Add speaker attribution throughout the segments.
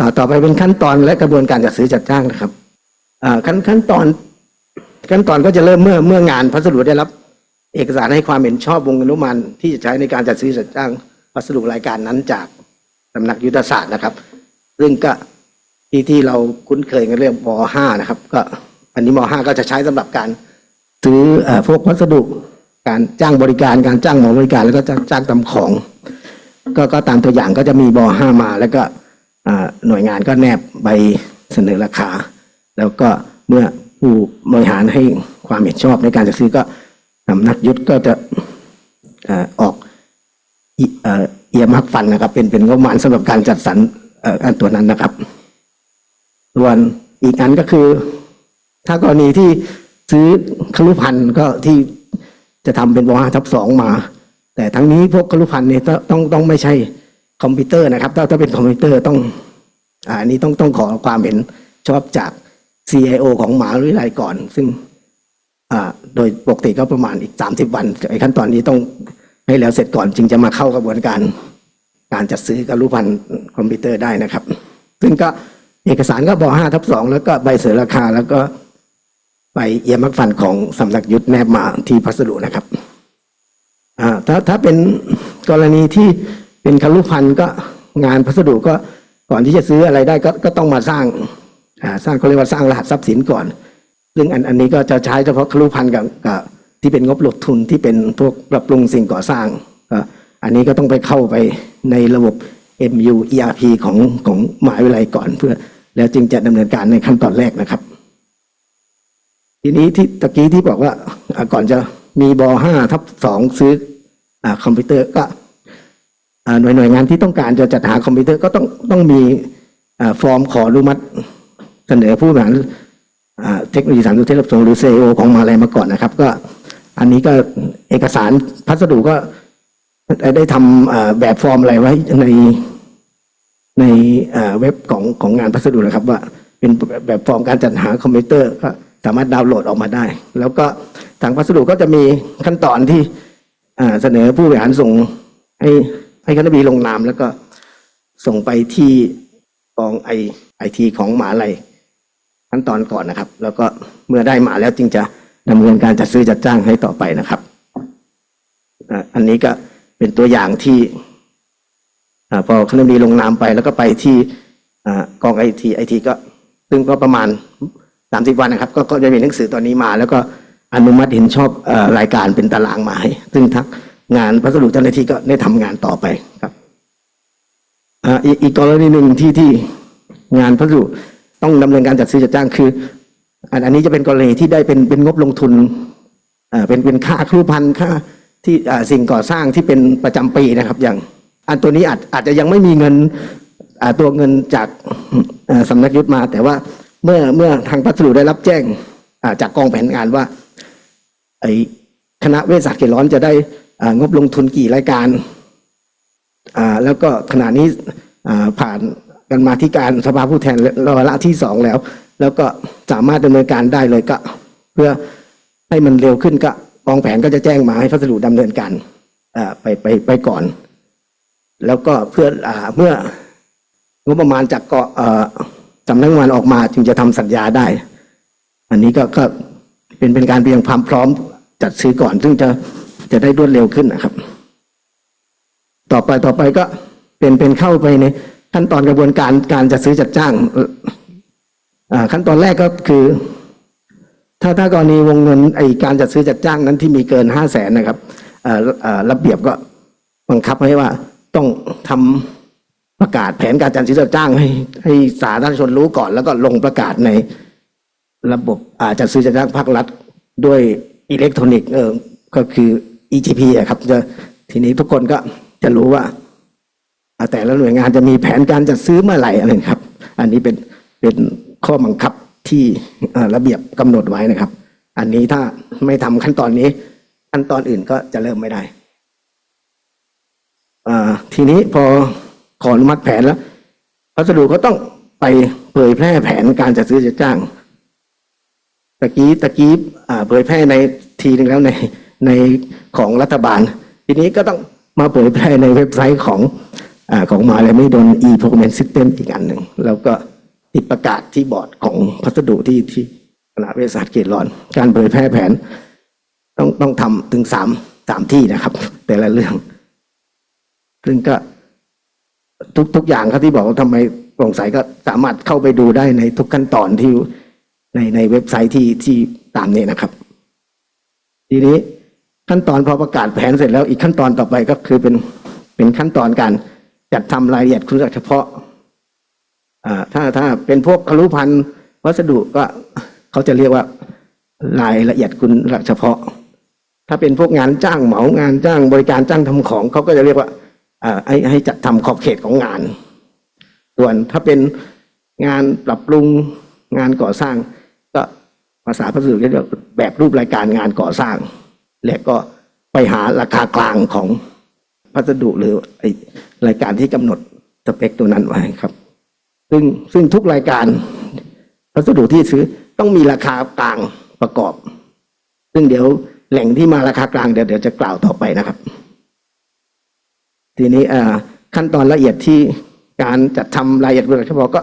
Speaker 1: ต่อต่อไปเป็นขั้นตอนและกระบวนการจัดซื้อจัดจ้างนะครับขั้นขั้นตอน ขั้นตอนก็จะเริ่มเมื่อเมื่องานพัสดุได้รับ เอกสารให้ความเห็นชอบวงเงินอนุมันที่จะใช้ในการจัดซื้อจัดจ้างพัสดุรายการนั้นจากสำนักยุทธศาสตร์นะครับ ซึ่งก็ที่ที่เราคุ้นเคยกันเรื่องมห้านะครับ ก็อันนี้มห้าก็จะใช้สำหรับการซื้ออพวกวัสดุการจ้างบริการการจ้างหมอบริการแล้วก็จ้างจ้างทำของ ก็ก็ตามตัวอย่างก็จะมีบห้ามาแล้วก็ หน่วยงานก็แนบใบเสนอราคา แล้วก็เมื่อผู้บริหารให้ความเห็นชอบในการจะซื้อก็สำนักยุทธก็จะออกเอียมักฟันนะครับ เป็นเป็นงบประมาณสำหรับการจัดสรรอันตัวนั้นนะครับ ส่วนอีกอันก็คือ ถ้ากรณีที่ซื้อคลุพันธ์ก็ที่จะทำเป็นวห้าทับสองมา แต่ทั้งนี้พวกคลุพันธ์เนี่ยต้องต้องไม่ใช่ คอมพิวเตอร์นะครับ ถ้าถ้าเป็นคอมพิวเตอร์ต้องอ่าอันนี้ต้องต้องขอความเห็นชอบจาก CIO ของหมหาวิทยาลัยก่อน ซึ่งโดยปกติก็ประมาณอีก 30 วันไอ้ขั้นตอนนี้ต้องให้แล้วเสร็จก่อนจึงจะมาเข้ากระบวนการการจัดซื้อกรุพันธ์คอมพิวเตอร์ได้นะครับ ซึ่งก็เอกสารก็บห้าทับสองแล้วก็ใบเสนอราคา แล้วก็ไปเอียมักฟันของสำนักยุทธแนบมาที่พัสดุนะครับอ่าถ้าถ้าเป็นกรณีที่ เป็นคารุพันธ์ก็งานพัสดุก็ก่อนที่จะซื้ออะไรได้ก็ก็ต้องมาสร้างอ่าสร้างเขาเรียกว่าสร้างรหัสทรัพย์สินก่อน ซึ่งอันอันนี้ก็จะใช้เฉพาะคารุพันธ์กับกับที่เป็นงบลงทุนที่เป็นพวกปรับปรุงสิ่งก่อสร้างก็อันนี้ก็ต้องไปเข้าไปในระบบ MU ERP ของของหมหาวิทยาลัยก่อนเพื่อ แล้วจึงจะดำเนินการในขั้นตอนแรกนะครับ ทีนี้ที่ตะกี้ที่บอกว่าก่อนจะมีบห้าทับสองซื้ออคอมพิวเตอร์ก็ หน่วยหน่วยงานที่ต้องการจะจัดหาคอมพิวเตอร์ก็ต้องต้องมีอฟอร์มขออนุมัติเสนอผู้บริหารเทคโนโลยีสารสนเทศและส่งหรือ CEO ของมหาลัยมาก่อนนะครับ ก็อันนี้ก็เอกสารพัสดุก็ได้ทำอ่าแบบฟอร์มอะไรไว้ในในเว็บของของงานพัสดุนะครับ ว่าเป็นแบบฟอร์มการจัดหาคอมพิวเตอร์ก็สามารถดาวน์โหลดออกมาได้ แล้วก็ทางพัสดุก็จะมีขั้นตอนที่เสนอผู้บริหารส่งให้ ให้คณะบีลงนามแล้วก็ส่งไปที่กองไอไอทีของหมหาลัยขั้นตอนก่อนนะครับ แล้วก็เมื่อได้มาแล้วจึงจะดำเนินการจัดซื้อจัดจ้างให้ต่อไปนะครับอันนี้ก็เป็นตัวอย่างที่อาพอคณะมีลงนามไป แล้วก็ไปที่กองไอทีไอทีก็ซึ่งก็ประมาณสามสิบวันนะครับ ก็จะมีหนังสือตอนนี้มา แล้วก็อนุมัติเห็นชอบอรายการเป็นตารางมาให้ซึ่งทัก งานพัสดุเจ้าหน้าที่ก็ได้ทำงานต่อไปครับอ่าอีกอีกกรณีหนึ่งที่ที่งานพัสดุต้องดำเนินการจัดซื้อจัดจ้างคืออันอันนี้จะเป็นกรณีที่ได้เป็นเป็นงบลงทุนอ่าเป็นเป็นค่าครูพันธ์ค่าที่อ่าสิ่งก่อสร้างที่เป็นประจำปีนะครับ อย่าง อันตัวนี้อาจอาจจะยังไม่มีเงินอ่าตัวเงินจากอ่าสำนักยุทธมา แต่ว่าเมื่อเมื่อทางพัสดุได้รับแจ้งอ่าจากกองแผนงานว่าไอคณะเวชศาสตร์เขตร้อนจะได้ งบลงทุนกี่รายการ แล้วก็ขณะนี้ผ่านกันมาที่การสภาผู้แทนรอละที่สองแล้ว แล้วก็สามารถดำเนินการได้เลยก็ เพื่อให้มันเร็วขึ้นก็กองแผนก็จะแจ้งมาให้พัสดุดำเนินการไปไปไปก่อน แล้วก็เพื่ออเมื่องบประมาณจากเกาะสำนักงานออกมาจึงจะทำสัญญาได้ อันนี้ก็ก็เป็นเป็นการเตรียมความพร้อมจัดซื้อก่อน ซึ่งจะ จะได้รวดเร็วขึ้นนะครับ ต่อไปต่อไปก็เป็นเป็นเข้าไปในขั้นตอนกระบวนการการจัดซื้อจัดจ้างอ่าขั้นตอนแรกก็คือ ถ้าถ้ากรณีวงเงินไอการจัดซื้อจัดจ้างนั้นที่มีเกินห้าแสนนะครับอ่อเอ่อระเบียบก็บังคับให้ว่าต้องทำประกาศแผนการจัดซื้อจัดจ้างให้ให้สาธารณชนรู้ก่อน แล้วก็ลงประกาศในระบบอาจัดซื้อจัดจ้างภาครัฐด้วยอิเล็กทรอนิกส์เออก็คือ EGP อะครับจะทีนี้ทุกคนก็จะรู้ว่าแต่ละหน่วยงานจะมีแผนการจัดซื้อเมื่อไหร่อะไรครับ อันนี้เป็นเป็นข้อบังคับที่ระเบียบกำหนดไว้นะครับ อันนี้ถ้าไม่ทำขั้นตอนนี้ ขั้นตอนอื่นก็จะเริ่มไม่ได้ทีนี้พอขออนุมัติแผนแล้วพัสดุก็ต้องไปเผยแพร่แผนการจัดซื้อจัดจ้างตะกี้ตะกี้เผยแพร่ในทีหนึ่งแล้วใน ในของรัฐบาล ทีนี้ก็ต้องมาเผยแพร่ในเว็บไซต์ของอของมหาลัยไม่โดน e procurement system อีกอันหนึ่ง แล้วก็ติดประกาศที่บอร์ดของพัสดุที่ที่คณะเวชศาสตร์เขตร้อน การเผยแพร่แผน ต้องต้องทำถึงสามสามที่นะครับ แต่ละเรื่อง ซึ่งก็ทุกทุกอย่างครับที่บอกว่าทำไมโปร่งใสก็สามารถเข้าไปดูได้ในทุกขั้นตอนที่ในในเว็บไซต์ที่ที่ตามนี้นะครับ ทีนี้ ขั้นตอนพอประกาศแผนเสร็จแล้วอีกขั้นตอนต่อไปก็คือเป็นเป็นขั้นตอนการจัดทำรายละเอียดคุณสมบัติเฉพาะถ้าถ้าเป็นพวกคลุพันธ์วัสดุก็เขาจะเรียกว่ารายละเอียดคุณเฉพาะ ถ้าเป็นพวกงานจ้างเหมางานจ้างบริการจ้างทำของเขาก็จะเรียกว่าให้ให้จัดทำขอบเขตของงาน ส่วนถ้าเป็นงานปรับปรุงงานก่อสร้าง ก็ภาษาพัสดุเรียกว่าแบบรูปรายการงานก่อสร้าง และก็ไปหาราคากลางของพัสดุหรือรายการที่กำหนดสเปคตัวนั้นไว้ครับ ซึ่งซึ่งทุกรายการพัสดุที่ซื้อต้องมีราคากลางประกอบ ซึ่งเดี๋ยวแหล่งที่มาราคากลางเดี๋ยวเดี๋ยวจะกล่าวต่อไปนะครับ ทีนี้อ่าขั้นตอนละเอียดที่การจัดทำรายละเอียดบริษัทเฉพาะก็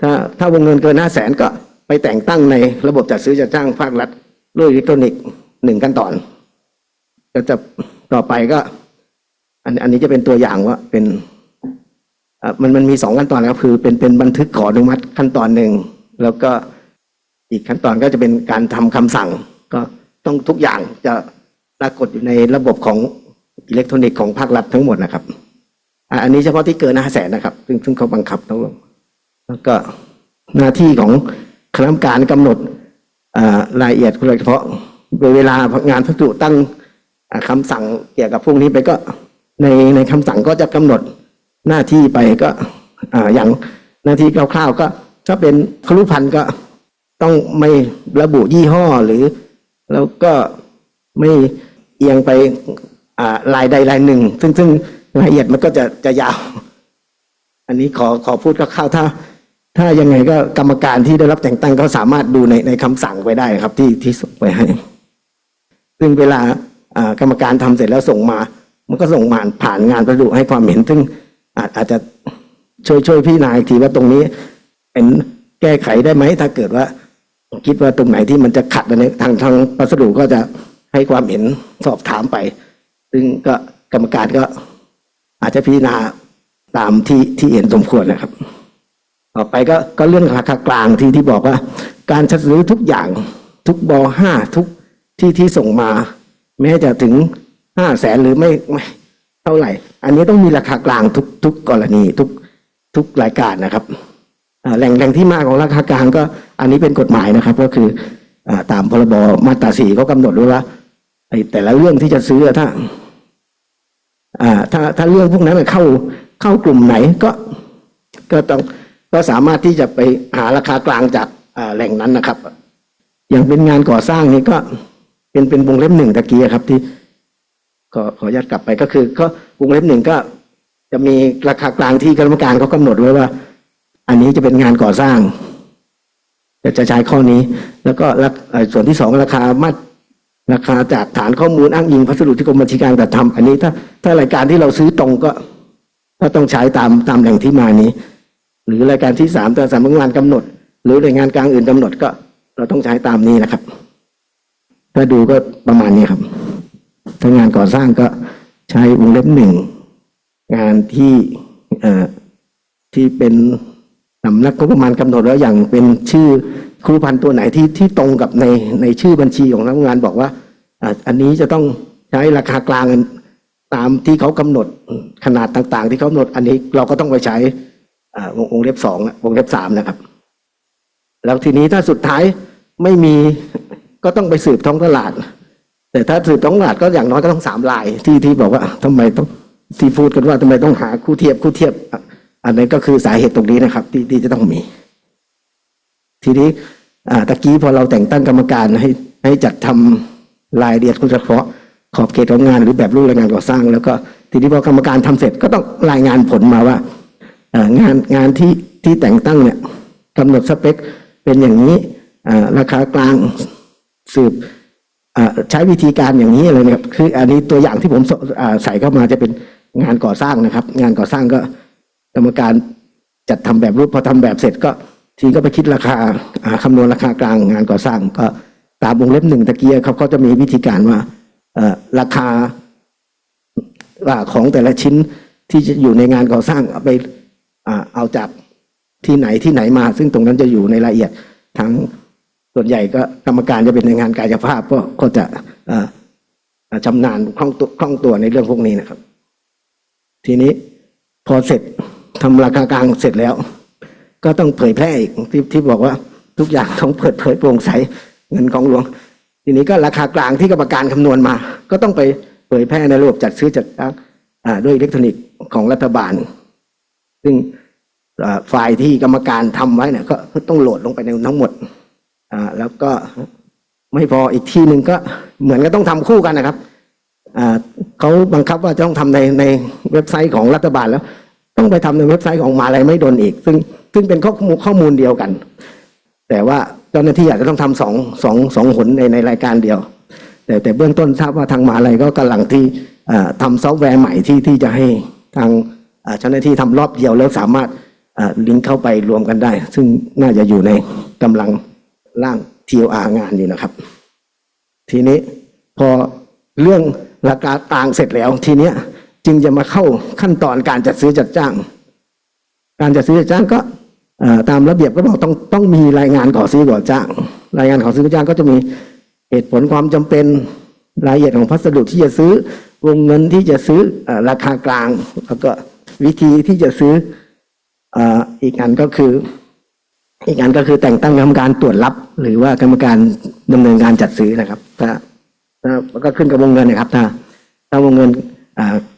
Speaker 1: ถ้าถ้าวงเงินเกินห้าแสนก็ไปแต่งตั้งในระบบจัดซื้อจัดจ้างภาครัฐด้วยอิเล็กทรอนิกส์ หนึ่งขั้นตอน ก็จะต่อไปก็ อันอันนี้จะเป็นตัวอย่างว่าเป็นมันมันมีสองขั้นตอนนะครับคือเป็นเป็นบันทึกขออนุมัติขั้นตอนหนึ่งแล้วก็อีกขั้นตอนก็จะเป็นการทำคำสั่ง ก็ต้องทุกอย่างจะปรากฏอยู่ในระบบของอิเล็กทรอนิกส์ของภาครัฐทั้งหมดนะครับอันนี้เฉพาะที่เกินห้าแสนนะครับ ซึ่งซึ่งเขาบังคับต้องลงแล้วก็หน้าที่ของคณะกรรมการกำหนดรายละเอียดโดยเฉพาะ โดยเวลางานพัสดุตั้งอ่าคำสั่งเกี่ยวกับพวกนี้ไปก็ในในคำสั่งก็จะกำหนดหน้าที่ไปก็ออย่างหน้าที่คร่าวๆก็ถ้าเป็นครุพันธ์ก็ต้องไม่ระบุยี่ห้อหรือ แล้วก็ไม่เอียงไปลายใดลายหนึ่ง ซึ่งซึ่งรายละเอียดมันก็จะจะยาว อันนี้ขอขอพูดคร่าวๆถ้า ถ้ายังไงก็กรรมการที่ได้รับแต่งตั้งก็สามารถดูในในคำสั่งไปได้ครับที่ที่ส่งไปให้ ซึ่งเวลากรรมการทำเสร็จแล้วส่งมา มันก็ส่งมาผ่านงานประดุให้ความเห็น ซึ่งอาจอาจจะช่วยช่วยพี่นายทีว่าตรงนี้เป็นแก้ไขได้ไหมถ้าเกิดว่า คิดว่าตรงไหนที่มันจะขัดในทางทางพัสดุก็จะให้ความเห็นสอบถามไป ซึ่งก็กรรมการก็อาจจะพิจารณาตามที่ที่เห็นสมควรนะครับ ต่อไปก็ก็เรื่องราคากลางที่ที่บอกว่า การจัดซื้อทุกอย่างทุกบอห้าทุก ที่ที่ส่งมา แม้จะถึงห้าแสนหรือไม่ไม่เท่าไหร่ อันนี้ต้องมีราคากลางทุกทุกกรณีทุกทุกรายการนะครับแหล่งแหล่งที่มาของราคากลางก็อันนี้เป็นกฎหมายนะครับ ก็คืออตามพรบมาตราสี่เขากำหนดไว้ว่าไอ้แต่ละเรื่องที่จะซื้อถ้าถ้าถ้าเรื่องพวกนั้นมันเข้าเข้ากลุ่มไหนก็ก็ต้องก็สามารถที่จะไปหาราคากลางจากแหล่งนั้นนะครับ อย่างเป็นงานก่อสร้างนี่ก็ เป็นเป็นวงเล็บหนึ่งตะกี้ครับที่ขอขออนุญาตกลับไปก็คือ ก็วงเล็บหนึ่งก็ จะมีราคากลางที่คณะกรรมการเขากำหนดไว้ว่า อันนี้จะเป็นงานก่อสร้างจะจะใช้ข้อนี้ แล้วก็ส่วนที่สองราคามาราคาจากฐานข้อมูลอ้างอิงพัสดุที่กรมบัญชีกลารจัดทำอันนี้ถ้าถ้ารายการที่เราซื้อตรงก็ก็ต้องใช้ตามตามแหล่งที่มานี้ หรือรายการที่สามแต่สำนักงานกำหนด หรือหน่วยงานกลางอื่นกำหนดก็ เราต้องใช้ตามนี้นะครับ ถ้าดูก็ประมาณนี้ครับ ถ้างานก่อสร้างก็ใช้วงเล็บหนึ่งงานที่เอ่อที่เป็นสำนักงบประมาณกำหนดแล้วอย่างเป็นชื่อครูพันธุ์ตัวไหนที่ที่ตรงกับในในชื่อบัญชีของสำนักงานบอกว่าอันนี้จะต้องใช้ราคากลางตามที่เขากำหนดขนาดต่าง ๆ ที่เขากำหนด อันนี้เราก็ต้องไปใช้วงวงเล็บสองวงเล็บสามนะครับ แล้วทีนี้ถ้าสุดท้ายไม่มี ก็ต้องไปสืบท้องตลาด แต่ถ้าสืบท้องตลาดก็อย่างน้อยก็ต้องสามลายที่ที่บอกว่าทำไมต้องที่พูดกันว่าทำไมต้องหาคู่เทียบคู่เทียบ อันนั้นก็คือสาเหตุตรงนี้นะครับ ที่ที่จะต้องมี ทีนี้ตะกี้พอเราแต่งตั้งกรรมการให้ให้จัดทำรายละเอียดคุณเฉพาะขอบเขตของงานหรือแบบรูปรายงานก่อสร้าง แล้วก็ทีนี้พอกรรมการทำเสร็จก็ต้องรายงานผลมาว่างานงานที่ที่แต่งตั้งเนี่ยกำหนดสเปคเป็นอย่างนี้ราคากลาง สืบใช้วิธีการอย่างนี้อะไรเนี่ยคืออันนี้ตัวอย่างที่ผมใส่เข้ามาจะเป็นงานก่อสร้างนะครับ งานก่อสร้างก็กรรมการจัดทำแบบรูปพอทำแบบเสร็จก็ทีก็ไปคิดราคาอ่าคำนวณราคากลางงานก่อสร้าง ก็ตามวงเล็บหนึ่งตะเกียรับเขาจะมีวิธีการว่าราคาว่าของแต่ละชิ้นที่จะอยู่ในงานก่อสร้างเอาไปเอาจากที่ไหนที่ไหนมา ซึ่งตรงนั้นจะอยู่ในรายละเอียดทั้ง ส่วนใหญ่ก็กรรมการจะเป็นในงานกายภาพก็ก็จะชำนาญคล่องตัวคล่องตัวในเรื่องพวกนี้นะครับ ทีนี้พอเสร็จทำราคากลางเสร็จแล้ว ก็ต้องเผยแพร่อีกที่ที่บอกว่าทุกอย่างต้องเปิดเผยโปร่งใสเงินของหลวง ทีนี้ก็ราคากลางที่กรรมการคำนวณมา ก็ต้องไปเผยแพร่ในระบบจัดซื้อจัดจ้างด้วยอิเล็กทรอนิกส์ของรัฐบาล ซึ่งอ่าไฟล์ที่กรรมการทำไว้เนี่ยก็ต้องโหลดลงไปในทั้งหมด อ่าแล้วก็ไม่พออีกที่หนึ่งก็เหมือนก็ต้องทำคู่กันนะครับอ่าเขาบังคับว่าจะต้องทำในในเว็บไซต์ของรัฐบาลแล้ว ต้องไปทำในเว็บไซต์ของมหาลัยไม่ดนอีก ซึ่งซึ่งเป็นข้อมูลข้อมูลเดียวกัน แต่ว่าเจ้าหน้าที่อาจจะต้องทำสองสองสองหนในในรายการเดียว แต่แต่เบื้องต้นทราบว่าทางมหาลัยก็กำลังที่อ่าทำซอฟต์แวร์ใหม่ที่ที่จะให้ทางอ่าเจ้าหน้าที่ทำรอบเดียวแล้วสามารถอ่าลิงก์เข้าไปรวมกันได้ ซึ่งน่าจะอยู่ในกำลัง ร่าง TOR งานอยู่นะครับ ทีนี้พอเรื่องราคาต่างเสร็จแล้วทีเนี้ยจึงจะมาเข้าขั้นตอนการจัดซื้อจัดจ้าง การจัดซื้อจัดจ้างก็ตามระเบียบก็บอกต้องต้องมีรายงานก่อซื้อก่อจ้าง รายงานก่อซื้อก่อจ้างก็จะมีเหตุผลความจำเป็นรายละเอียดของพัสดุที่จะซื้อวงเงินที่จะซื้ออราคากลาง แล้วก็วิธีที่จะซื้อออีกอันก็คือ อีกอันก็คือแต่งตั้งกรรมการตรวจรับ หรือว่ากรรมการดำเนินการจัดซื้อนะครับ ถ้าถ้าก็ขึ้นกับวงเงินนะครับ ถ้าถ้าวงเงิน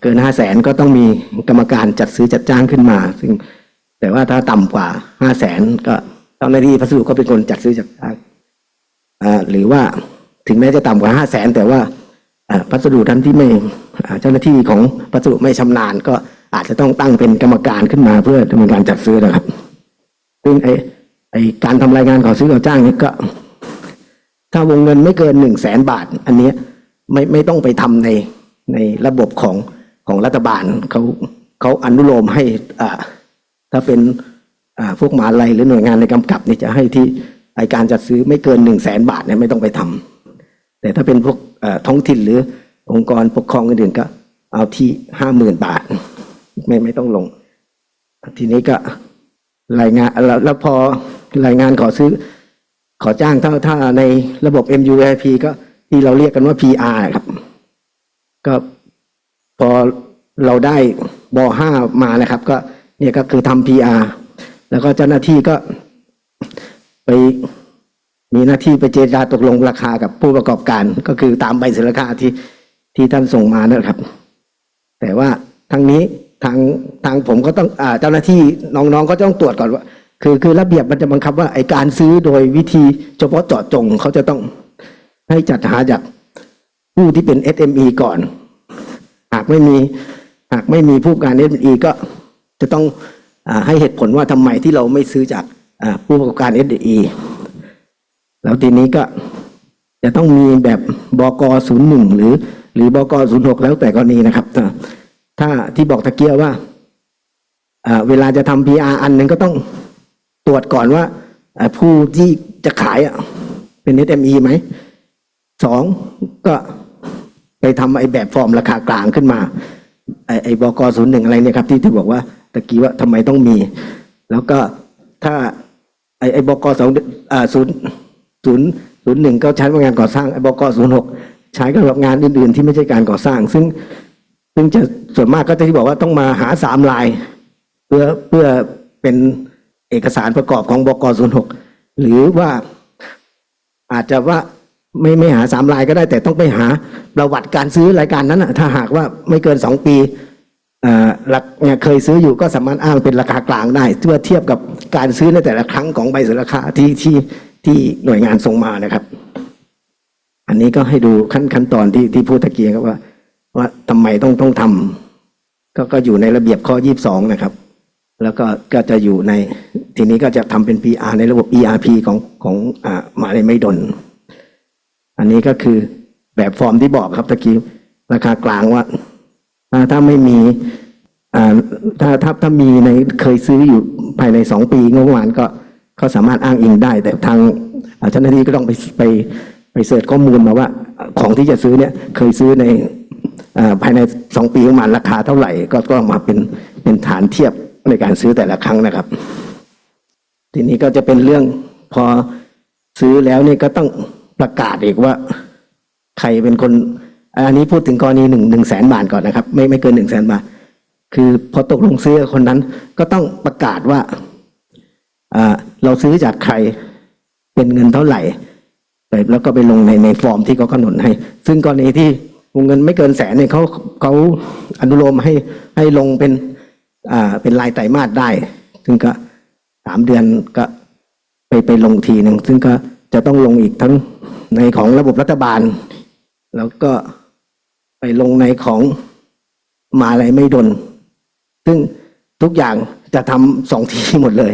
Speaker 1: เกินห้าแสนก็ต้องมีกรรมการจัดซื้อจัดจ้างขึ้นมา ซึ่ง แต่ว่าถ้าต่ำกว่าห้าแสนก็เจ้าหน้าที่พัสดุก็เป็นคนจัดซื้อจัดจ้างหรือว่าถึงแม้จะต่ำกว่าห้าแสนแต่ว่าพัสดุท่านที่ไม่เจ้าหน้าที่ของพัสดุไม่ชำนาญ ก็อาจจะต้องตั้งเป็นกรรมการขึ้นมาเพื่อดำเนินการจัดซื้อนะครับซึ่งไอ ไอการทำรายงานขอซื้อขอจ้างนี่ก็ ถ้าวงเงินไม่เกินหนึ่งแสนบาท อันเนี้ยไม่ไม่ต้องไปทำในในระบบของของรัฐบาลเขาเขาอนุโลมให้อ่าถ้าเป็นอ่าพวกมหาลัยหรือหน่วยงานในกำกับนี่จะให้ที่ไอการจัดซื้อไม่เกินหนึ่งแสนบาทเนี่ยไม่ต้องไปทำแต่ถ้าเป็นพวกอ่ท้องถิ่นหรือองค์กรปกครองอื่นๆก็ เอาที่ห้าหมื่นบาท ไม่ไม่ต้องลง ทีนี้ก็รายงานแล้วแล้วพอ รายงานขอซื้อ ขอจ้างถ้าถ้าในระบบ MUIP ก็ที่เราเรียกกันว่า PR ครับ ก็พอเราได้บห้ามานะครับ ก็เนี่ยก็คือทำ PR แล้วก็เจ้าหน้าที่ก็ไปมีหน้าที่ไปเจรจาตกลงราคากับผู้ประกอบการ ก็คือตามใบเสนอราคาที่ที่ท่านส่งมานะครับ แต่ว่าทางนี้ทางทางผมก็ต้องอเจ้าหน้าที่น้องๆก็ต้องตรวจก่อนว่า คือคือระเบียบมันจะบังคับว่าไอการซื้อโดยวิธีเฉพาะเจาะจงเขาจะต้องให้จัดหาจากผู้ที่เป็น SME ก่อน หากไม่มีหากไม่มีผู้การ SME ก็จะต้องอให้เหตุผลว่าทำไมที่เราไม่ซื้อจากผู้ประกอบการ SME แล้วทีนี้ก็จะต้องมีแบบบกศูนย์หนึ่งหรือ หรือบกศูนย์หกแล้วแต่กรณีนะครับ ถ้าที่บอกตะเกียว่าเวลาจะทำ PR อันหนึ่งก็ต้อง ตรวจก่อนว่าผู้ที่จะขายเป็น SME ไหมสองก็ไปทำไอ้แบบฟอร์มราคากลางขึ้นมาไอ้ไอ้บกศูนย์หนึ่งอะไรเนี่ยครับ ที่ที่บอกว่าตะกี้ว่าทำไมต้องมี แล้วก็ถ้าไอ้ไอ้บกสองศูนย์ศูนย์ศูนย์หนึ่งก็ใช้กับงานก่อสร้างไอ้บกศูนย์หกใช้กับงานอื่น ๆ ที่ไม่ใช่การก่อสร้าง ซึ่งซึ่งจะส่วนมากก็จะที่บอกว่าต้องมาหาสามลาย เพื่อเพื่อเป็น เอกสารประกอบของบกศูนย์หกหรือว่าอาจจะว่าไม่ไม่หาสามลายก็ได้ แต่ต้องไปหาประวัติการซื้อรายการนั้นนะถ้าหากว่าไม่เกินสองปีอ่าหลักเนี่ยเคยซื้ออยู่ก็สามารถอ้างเป็นราคากลางได้เพื่อเทียบกับการซื้อในแต่ละครั้งของใบเสนอราคาที่ที่ที่หน่วยงานส่งมานะครับ อันนี้ก็ให้ดูขั้นขั้นตอนที่ที่พูดตะเกียงครับว่า ว่าทำไมต้องต้องทำก็ก็อยู่ในระเบียบข้อยี่สิบสองนะครับ แล้วก็ก็จะอยู่ในทีนี้ก็จะทำเป็น PR ในระบบ ERP ของของอ่าหมาเลยไม่ดน อันนี้ก็คือแบบฟอร์มที่บอกครับตะกี้ราคากลางว่าถ้าถ้าไม่มีอ่าถ้าถ้าถ้ามีในเคยซื้ออยู่ภายในสองปีงบประมาณก็ก็สามารถอ้างอิงได้ แต่ทางเจ้าหน้าที่ก็ต้องไปไปไปเสิร์ชข้อมูลมาว่า ของที่จะซื้อเนี่ยเคยซื้อในอภายในสองปีประมาณราคาเท่าไหร่ ก็ก็มาเป็นเป็นฐานเทียบ ในการซื้อแต่ละครั้งนะครับ ทีนี้ก็จะเป็นเรื่องพอซื้อแล้วนี่ก็ต้องประกาศอีกว่า ใครเป็นคน อันนี้พูดถึงกรณีหนึ่งหนึ่งแสนบาทก่อนนะครับ ไม่ไม่เกินหนึ่งแสนบาท คือพอตกลงซื้อคนนั้น ก็ต้องประกาศว่าเราซื้อจากใครเป็นเงินเท่าไหร่แล้วก็ไปลงในในฟอร์มที่เขากำหนดให้ ซึ่งกรณีที่วงเงินไม่เกินแสนเนี่ยเขาเขาอนุโลมให้ให้ลงเป็น อ่าเป็นรายไตรมาสได้ ซึ่งก็สามเดือนก็ไปไปลงทีหนึ่งซึ่งก็จะต้องลงอีกทั้งในของระบบรัฐบาล แล้วก็ไปลงในของมหาอะไรไม่ดน ซึ่งทุกอย่างจะทำสองทีหมดเลย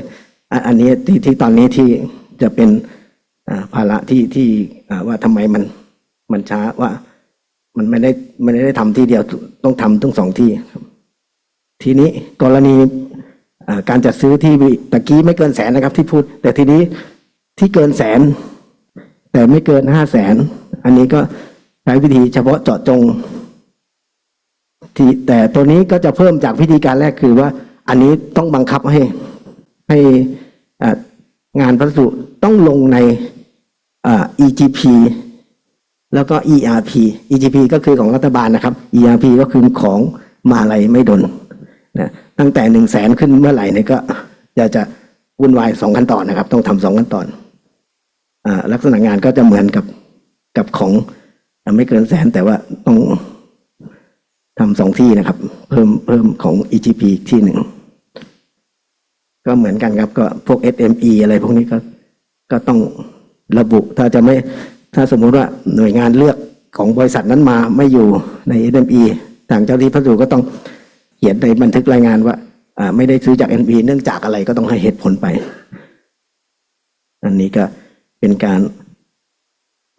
Speaker 1: อันนี้ที่ที่ตอนนี้ที่จะเป็นภาระที่ที่ว่าทำไมมันมันช้าว่า มันไม่ได้ไม่ได้ทำที่เดียวต้องทำทั้งสองที่ครับ ทีนี้กรณีการจัดซื้อที่ตะกี้ไม่เกินแสนนะครับ ที่พูด แต่ทีนี้ที่เกินแสน แต่ไม่เกินห้าแสน อันนี้ก็ใช้วิธีเฉพาะเจาะจงที่แต่ตัวนี้ก็จะเพิ่มจากวิธีการแรกคือว่า อันนี้ต้องบังคับให้ให้งานพัสดุต้องลงในอ EGP แล้วก็ ERP EGP ก็คือของรัฐบาลนะครับ ERP ก็คือของมาลัยไม่ดน นะตั้งแต่หนึ่งแสนขึ้นเมื่อไหร่เนี่ยก็จะจะวุ่นวายสองขั้นตอนนะครับ ต้องทำสองขั้นตอนอลักษณะงานก็จะเหมือนกับกับของไม่เกินแสนแต่ว่าต้องทำสองที่นะครับ เพิ่มเพิ่มของ EGP อีกที่หนึ่งก็เหมือนกันครับก็พวก SME อะไรพวกนี้ก็ก็ต้องระบุถ้าจะไม่ถ้าสมมุติว่าหน่วยงานเลือกของบริษัทนั้นมาไม่อยู่ใน SME ทางเจ้าที่พัสดุก็ต้อง เขียนในบันทึกรายงานว่าไม่ได้ซื้อจาก SME เนื่องจากอะไรก็ต้องให้เหตุผลไป อันนี้ก็เป็นการ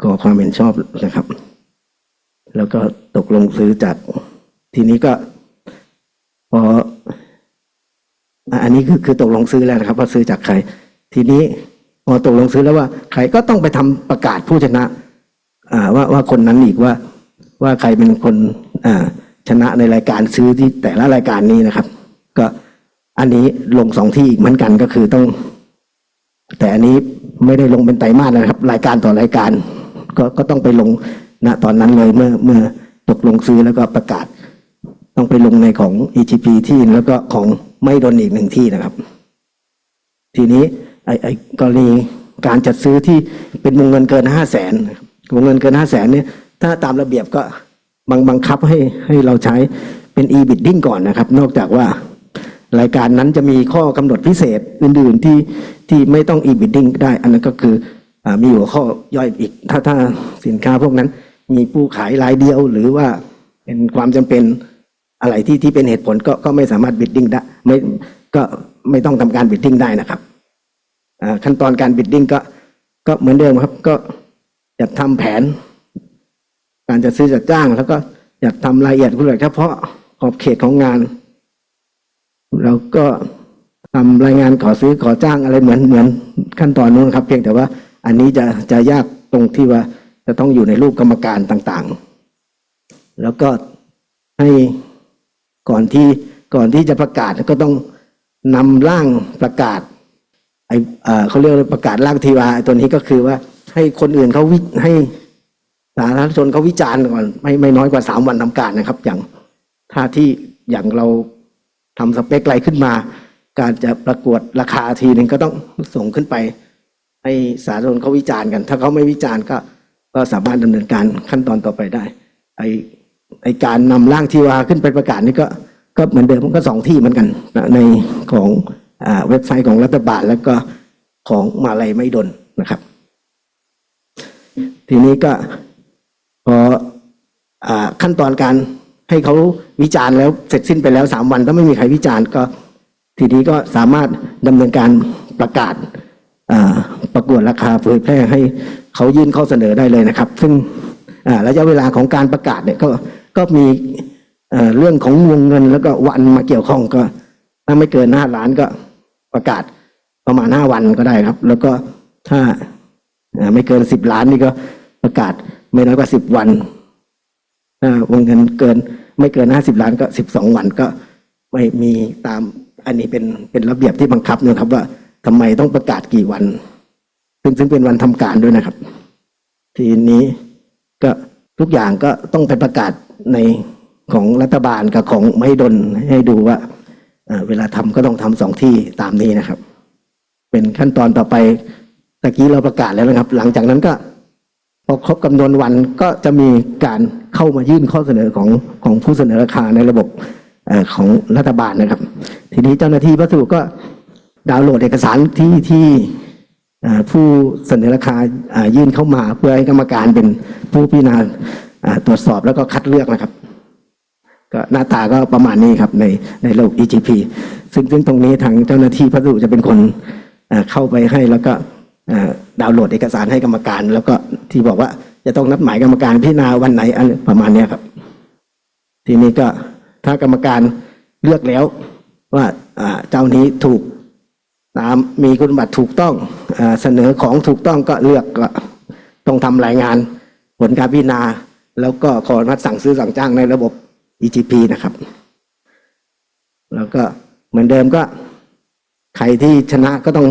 Speaker 1: ขอความเห็นชอบนะครับ แล้วก็ตกลงซื้อจาก ทีนี้ก็ พออันนี้คือคือตกลงซื้อแล้วนะครับว่าซื้อจากใคร ทีนี้พอตกลงซื้อแล้วว่าใครก็ต้องไปทำประกาศผู้ชนะ อ่าว่าว่าคนนั้นอีกว่า ว่าใครเป็นคน อ่า ชนะในรายการซื้อที่แต่ละรายการนี้นะครับ ก็อันนี้ลงสองที่อีกเหมือนกันก็คือต้อง แต่อันนี้ไม่ได้ลงเป็นไตรมาสนะครับ รายการต่อรายการ ก็ก็ต้องไปลงณตอนนั้นเลยเมื่อเมื่อตกลงซื้อแล้วก็ประกาศ ต้องไปลงในของ EGP ที่แล้วก็ของไม่โดนอีกหนึ่งที่นะครับ ทีนี้ไอ้ไอ้กรณีการจัดซื้อที่เป็นวงเงินเกินห้าแสนวงเงินเกินห้าแสนเนี่ยถ้าตามระเบียบก็ บังบังคับให้ให้เราใช้เป็น e-bidding ก่อนนะครับ นอกจากว่ารายการนั้นจะมีข้อกำหนดพิเศษอื่น ๆ ที่ที่ไม่ต้อง e-bidding ได้ อันนั้นก็คืออมีหัวข้อย่อยอีก ถ้าถ้าสินค้าพวกนั้นมีผู้ขายรายเดียว หรือว่าเป็นความจำเป็นอะไรที่ที่เป็นเหตุผลก็ก็ไม่สามารถ bidding ได้ไม่ก็ไม่ต้องทำการ bidding ได้นะครับขั้นตอนการ bidding ก็ก็เหมือนเดิมครับ ก็จัดทำแผน การจัดซื้อจัดจ้าง แล้วก็จัดทำรายละเอียดผู้เฉพาะขอบเขตของงาน เราก็ทำรายงานขอซื้อขอจ้างอะไรเหมือนเหมือนขั้นตอนนู้นครับ เพียงแต่ว่าอันนี้จะจะยากตรงที่ว่าจะต้องอยู่ในรูปกรรมการต่างๆ แล้วก็ให้ก่อนที่ก่อนที่จะประกาศก็ต้องนำร่างประกาศไอเอ่อเขาเรียกว่าประกาศร่างทีวาตัวนี้ก็คือว่าให้คนอื่นเขาวิให้ สาธารณชนเขาวิจารณ์ก่อนไม่ไม่น้อยกว่าสามวันทำการนะครับ อย่างถ้าที่อย่างเราทำสเปคอะไรขึ้นมา การจะประกวดราคาทีหนึ่งก็ต้องส่งขึ้นไป ให้สาธารณชนเขาวิจารณ์กัน ถ้าเขาไม่วิจารณ์ก็ก็สามารถดำเนินการขั้นตอนต่อไปได้ ไอไอการนำร่างทีวาขึ้นไปประกาศนี่ก็ก็เหมือนเดิมมันก็สองที่เหมือนกันในของอ่าเว็บไซต์ของรัฐบาลแล้วก็ของมาลัยไม่ดนนะครับ ทีนี้ก็ พออขั้นตอนการให้เขาวิจารณ์แล้วเสร็จสิ้นไปแล้วสามวันถ้าไม่มีใครวิจารณ์ก็ ทีนี้ก็สามารถดำเนินการประกาศประกวดราคาเผยแพร่ให้เขายื่นข้อเสนอได้เลยนะครับ ซึ่งระยะเวลาของการประกาศเนี่ยก็ก็มีเรื่องของวงเงินแล้วก็วันมาเกี่ยวข้องก็ ถ้าไม่เกินห้าล้านก็ประกาศประมาณห้าวันก็ได้ครับ แล้วก็ถ้าไม่เกินสิบล้านนี่ก็ประกาศ ไม่น้อยกว่าสิบวันวงเงินเกิน ไม่เกินห้าสิบล้านก็สิบสองวันก็ไม่มีตามอันนี้เป็นเป็นระเบียบที่บังคับนะครับ ว่าทำไมต้องประกาศกี่วัน ซึ่งซึ่งเป็นวันทำการด้วยนะครับ ทีนี้ก็ทุกอย่างก็ต้องไปประกาศในของรัฐบาลกับของไม่ดนให้ดูว่าเอ่อเวลาทำก็ต้องทำสองที่ตามนี้นะครับ เป็นขั้นตอนต่อไปตะกี้เราประกาศแล้วนะครับ หลังจากนั้นก็ พอครบกำหนวนวันก็จะมีการเข้ามายื่นข้อเสนอของของผู้เสนอราคาในระบบอของรัฐบาลนะครับ ทีนี้เจ้าหน้าที่พัสดุก็ดาวน์โหลดเอกสารที่ที่ผู้เสนอราคายื่นเข้ามาเพื่อให้กรรมการเป็นผู้พิจารณาตรวจสอบแล้วก็คัดเลือกนะครับ ก็หน้าตาก็ประมาณนี้ครับในในระบบ EGP ซึ่งซึ่งตรงนี้ทางเจ้าหน้าที่พัสดุจะเป็นคนเข้าไปให้แล้วก็ ดาวน์โหลดเอกสารให้กรรมการ แล้วก็ที่บอกว่าจะต้องนัดหมายกรรมการพิจารณาวันไหนอันประมาณนี้ครับ ทีนี้ก็ถ้ากรรมการเลือกแล้วว่าเจ้านี้ถูกตามมีคุณบัติถูกต้องอเสนอของถูกต้องก็เลือกก็ต้องทำรายงานผลการพิจารณา แล้วก็ขออนุมัติสั่งซื้อสั่งจ้างในระบบ EGP นะครับ แล้วก็เหมือนเดิมก็ใครที่ชนะก็ต้อง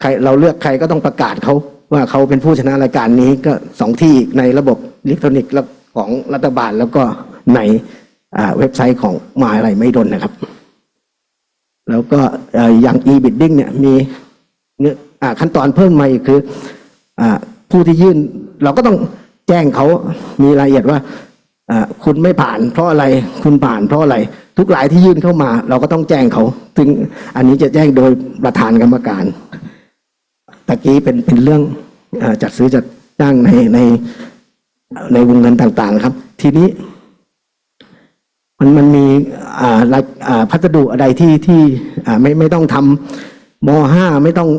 Speaker 1: ใครเราเลือกใครก็ต้องประกาศเขาว่าเขาเป็นผู้ชนะรายการนี้ก็สองที่ในระบบอิเล็กทรอนิกส์ของรัฐบาลแล้วก็ในอ่เว็บไซต์ของมหาอะไรไม่ดนนะครับ แล้วก็อย่าง e-bidding เนี่ยมีเนื้อขั้นตอนเพิ่มมาอีกคืออผู้ที่ยื่นเราก็ต้องแจ้งเขามีรายละเอียดว่า คุณไม่ผ่านเพราะอะไร คุณผ่านเพราะอะไร ทุกรายที่ยื่นเข้ามา เราก็ต้องแจ้งเขาซึ่งอันนี้จะแจ้งโดยประธานกรรมการตะกี้เป็นเป็นเรื่องอจัดซื้อจัดจ้างในในในวงเงินต่างๆ ครับ ทีนี้ มันมันมีอ่ารายอ่าพัสดุอะไรที่ที่อ่าไม่ไม่ต้องทำมห้าไม่ต้อง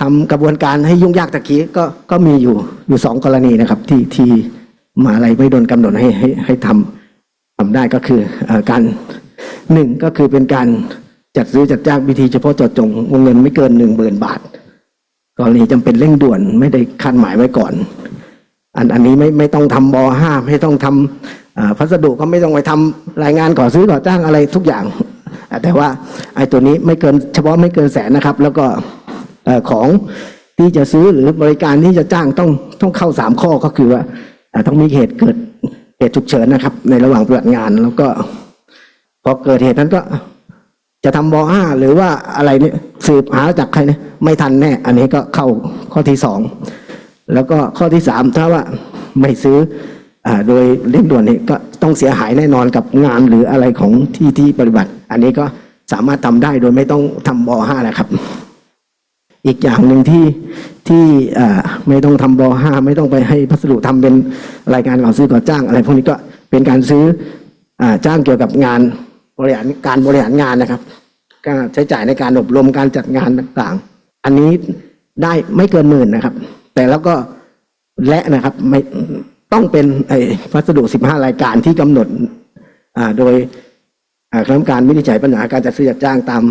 Speaker 1: ทำกระบวนการให้ยุ่งยากตะกี้ก็ก็มีอยู่อยู่สองกรณีนะครับ ที่ที่ มหาอะไรไม่โดนกำหนดให้ให้ให้ทำทำได้ก็คืออการหนึ่งก็คือเป็นการจัดซื้อจัดจ้างวิธีเฉพาะเจาะจงวงเงินไม่เกินหนึ่งหมื่นบาทกรณีจำเป็นเร่งด่วนไม่ได้คาดหมายไว้ก่อน อันอันนี้ไม่ไม่ต้องทำบอห้าไม่ต้องทำอ่าพัสดุก็ไม่ต้องไปทำรายงานก่อซื้อก่อจ้างอะไรทุกอย่าง แต่ว่าไอ้ตัวนี้ไม่เกินเฉพาะไม่เกินแสนนะครับ แล้วก็ของที่จะซื้อหรือบริการที่จะจ้างต้องต้องเข้าสามข้อก็คือว่า ต้องมีเหตุเกิดเหตุฉุกเฉินนะครับ ในระหว่างปฏิบัติงานแล้วก็ พอเกิดเหตุนั้นก็ จะทำบอห้าหรือว่าอะไรเนี่ยสืบหาจากใครเนี่ยไม่ทันแน่ อันนี้ก็เข้าข้อที่สองแล้วก็ข้อที่สามถ้าว่าไม่ซื้ออโดยเร่งด่วนนี่ก็ต้องเสียหายแน่นอนกับงานหรืออะไรของที่ที่ปฏิบัติ อันนี้ก็สามารถทำได้โดยไม่ต้องทำบอห้านะครับ อีกอย่างหนึ่งที่ ที่ไม่ต้องทำบห้าไม่ต้องไปให้พัสดุทำเป็นรายการก่อซื้อก่อจ้างอะไรพวกนี้ก็เป็นการซื้ออจ้างเกี่ยวกับงานบริหารการบริหารงานนะครับก็ใช้จ่ายในการอบรมการจัดงานต่างๆ อันนี้ได้ไม่เกินหมื่นนะครับ แต่แล้วก็และนะครับไม่ต้องเป็นไอ้พัสดุ 15 รายการที่กำหนดโดยคณะกรรมการวินิจฉัยปัญหาการจัดซื้อจัดจ้างตาม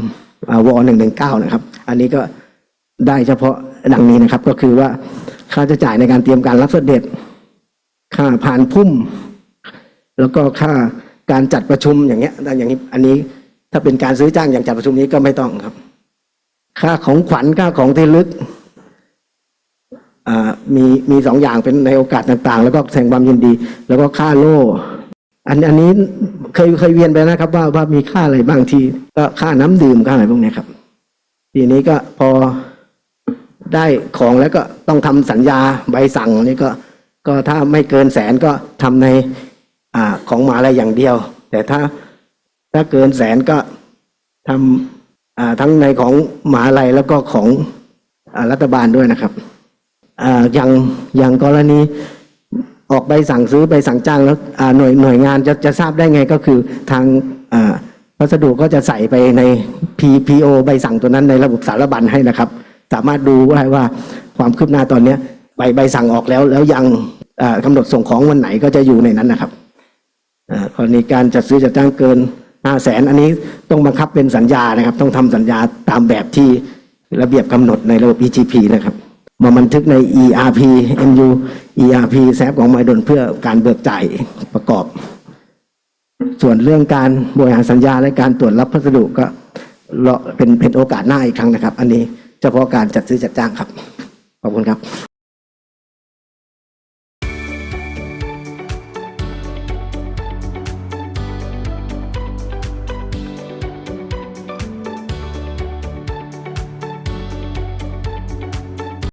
Speaker 1: วหนึ่งหนึ่งเก้านะครับ อันนี้ก็ ได้เฉพาะดังนี้นะครับ ก็คือว่าค่าใช้จ่ายในการเตรียมการรับเสด็จ ค่าผ่านพุ่ม แล้วก็ค่าการจัดประชุมอย่างเงี้ยอย่างนี้ อันนี้ถ้าเป็นการซื้อจ้างอย่างจัดประชุมนี้ก็ไม่ต้องครับ ค่าของขวัญค่าของที่ลึกอ่ามีมีสองอย่างเป็นในโอกาสต่างๆ แล้วก็แสดงความยินดี แล้วก็ค่าโล่อันอันนี้เคยเคยเวียนไปนะครับ ว่าว่ามีค่าอะไรบางทีก็ค่าน้ำดื่มค่าอะไรพวกนี้ครับ ทีนี้ก็พอ ได้ของแล้วก็ต้องทำสัญญาใบสั่งนี่ก็ก็ถ้าไม่เกินแสนก็ทำในอ่าของมหาอะไรอย่างเดียว แต่ถ้าถ้าเกินแสนก็ทำอ่าทั้งในของมหาลัยแล้วก็ของอรัฐบาลด้วยนะครับอ่าอย่างอย่างกรณีออกใบสั่งซื้อใบสั่งจ้างแล้วอ่าหน่วยหน่วยงานจะจะทราบได้ไงก็คือทางอ่าพัสดุก็จะใส่ไปใน PPO ใบสั่งตัวนั้นในระบบสารบัญให้นะครับ สามารถดูได้ว่าความคืบหน้าตอนเนี้ใบใบสั่งออกแล้ว แล้วยังอ่ากำหนดส่งของวันไหนก็จะอยู่ในนั้นนะครับอ่ากรณีการจัดซื้อจัดจ้างเกินห้าแสนอันนี้ต้องบังคับเป็นสัญญานะครับ ต้องทำสัญญาตามแบบที่ระเบียบกำหนดในระบบ EGP นะครับมาบันทึกใน ERP MU ERP แซฟของไมดนเพื่อการเบิกจ่ายประกอบ ส่วนเรื่องการบริหารสัญญาและการตรวจรับพัสดุก็เป็นเป็นโอกาสหน้าอีกครั้งนะครับ อันนี้ เฉพาะการจัดซื้อจัดจ้างครับ ขอบคุณครับ